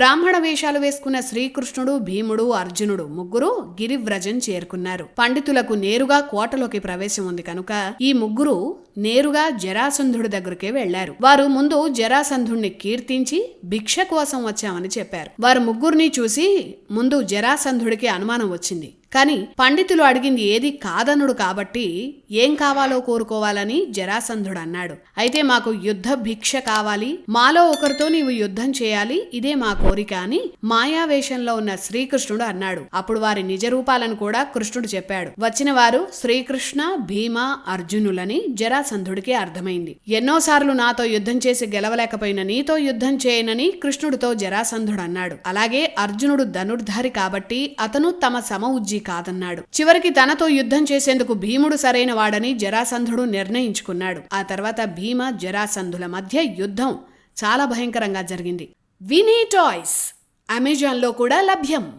బ్రాహ్మణ వేషాలు వేసుకున్న శ్రీకృష్ణుడు భీముడు అర్జునుడు ముగ్గురు గిరివ్రజం చేరుకున్నారు. పండితులకు నేరుగా కోటలోకి ప్రవేశం ఉంది కనుక ఈ ముగ్గురు నేరుగా జరాసంధుడి దగ్గరికే వెళ్ళారు వారు ముందు జరాసంధుణ్ణి కీర్తించి భిక్ష కోసం వచ్చామని చెప్పారు. వారు ముగ్గురిని చూసి ముందు జరాసంధుడికి అనుమానం వచ్చింది. కాని పండితులు అడిగింది ఏది కాదనుడు కాబట్టి ఏం కావాలో కోరుకోవాలని జరాసంధుడు అన్నాడు. అయితే మాకు యుద్ధ భిక్ష కావాలి మాలో ఒకరితో నీవు యుద్ధం చేయాలి ఇదే మా కోరిక అని మాయావేషంలో ఉన్న శ్రీకృష్ణుడు అన్నాడు. అప్పుడు వారి నిజ రూపాలను కూడా కృష్ణుడు చెప్పాడు. వచ్చిన వారు శ్రీకృష్ణ భీమ అర్జునులని జరాసంధుడికి అర్థమైంది. ఎన్నోసార్లు నాతో యుద్ధం చేసి గెలవలేకపోయిన నీతో యుద్ధం చేయనని కృష్ణుడితో జరాసంధుడు అన్నాడు. అలాగే అర్జునుడు ధనుర్ధారి కాబట్టి అతను తమ సమ ఉజ్జీ కాదన్నాడు. చివరికి తనతో యుద్ధం చేసేందుకు భీముడు సరైన వాడని జరాసంధుడు నిర్ణయించుకున్నాడు. ఆ తర్వాత భీమ జరాసంధుల మధ్య యుద్ధం చాలా భయంకరంగా జరిగింది. వినీ టాయ్స్ అమెజాన్లో కూడా లభ్యం.